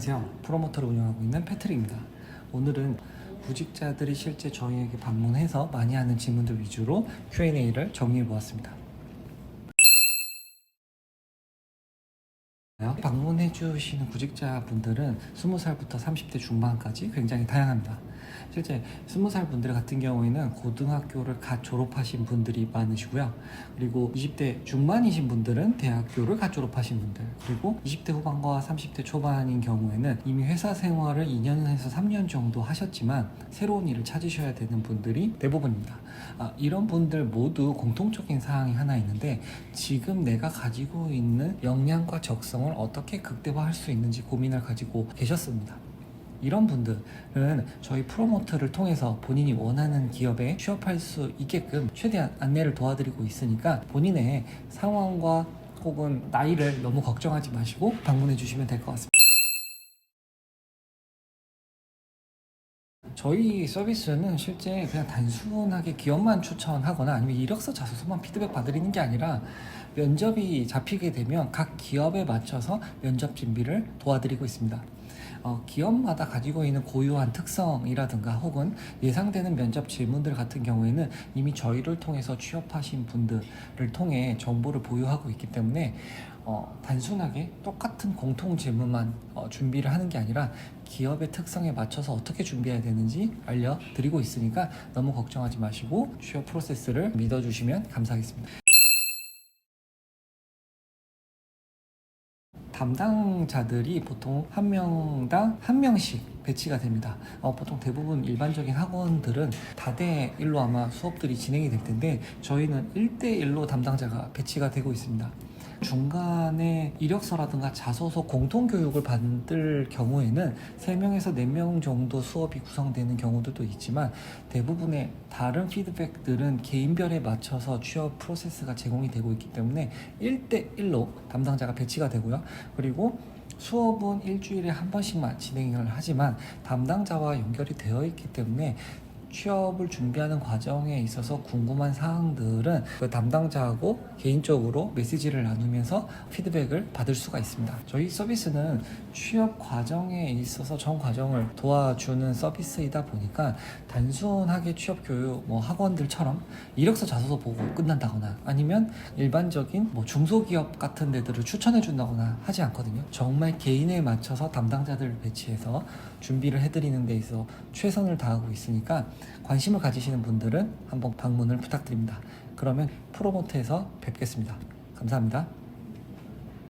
안녕하세요. 프로모터를 운영하고 있는 패트릭입니다. 오늘은 구직자들이 실제 저희에게 방문해서 많이 하는 질문들 위주로 Q&A를 정리해 보았습니다. 방문해 주시는 구직자분들은 20살부터 30대 중반까지 굉장히 다양합니다. 실제 20살 분들 같은 경우에는 고등학교를 갓 졸업하신 분들이 많으시고요. 그리고 20대 중반이신 분들은 대학교를 갓 졸업하신 분들, 그리고 20대 후반과 30대 초반인 경우에는 이미 회사 생활을 2년에서 3년 정도 하셨지만 새로운 일을 찾으셔야 되는 분들이 대부분입니다. 아, 이런 분들 모두 공통적인 사항이 하나 있는데 지금 내가 가지고 있는 역량과 적성을 어떻게 극대화할 수 있는지 고민을 가지고 계셨습니다. 이런 분들은 저희 프로모터를 통해서 본인이 원하는 기업에 취업할 수 있게끔 최대한 안내를 도와드리고 있으니까 본인의 상황과 혹은 나이를 너무 걱정하지 마시고 방문해 주시면 될 것 같습니다. 저희 서비스는 실제 그냥 단순하게 기업만 추천하거나 아니면 이력서 자소서만 피드백 받으리는 게 아니라 면접이 잡히게 되면 각 기업에 맞춰서 면접 준비를 도와드리고 있습니다. 어, 기업마다 가지고 있는 고유한 특성이라든가 혹은 예상되는 면접 질문들 같은 경우에는 이미 저희를 통해서 취업하신 분들을 통해 정보를 보유하고 있기 때문에 어, 단순하게 똑같은 공통 질문만 어, 준비를 하는 게 아니라 기업의 특성에 맞춰서 어떻게 준비해야 되는지 알려드리고 있으니까 너무 걱정하지 마시고 취업 프로세스를 믿어주시면 감사하겠습니다. 담당자들이 보통 한 명당 한 명씩 배치가 됩니다. 어, 보통 대부분 일반적인 학원들은 다대 1로 아마 수업들이 진행이 될 텐데 저희는 1대1로 담당자가 배치가 되고 있습니다. 중간에 이력서라든가 자소서 공통 교육을 받을 경우에는 3명에서 4명 정도 수업이 구성되는 경우들도 있지만 대부분의 다른 피드백들은 개인별에 맞춰서 취업 프로세스가 제공이 되고 있기 때문에 1대1로 담당자가 배치가 되고요. 그리고 수업은 일주일에 한 번씩만 진행을 하지만 담당자와 연결이 되어 있기 때문에 취업을 준비하는 과정에 있어서 궁금한 사항들은 그 담당자하고 개인적으로 메시지를 나누면서 피드백을 받을 수가 있습니다. 저희 서비스는 취업 과정에 있어서 전 과정을 도와주는 서비스이다 보니까 단순하게 취업 교육 뭐 학원들처럼 이력서 자소서 보고 끝난다거나 아니면 일반적인 뭐 중소기업 같은 데들을 추천해 준다거나 하지 않거든요. 정말 개인에 맞춰서 담당자들을 배치해서 준비를 해드리는 데 있어 최선을 다하고 있으니까 관심을 가지시는 분들은 한번 방문을 부탁드립니다. 그러면 프로모트에서 뵙겠습니다. 감사합니다.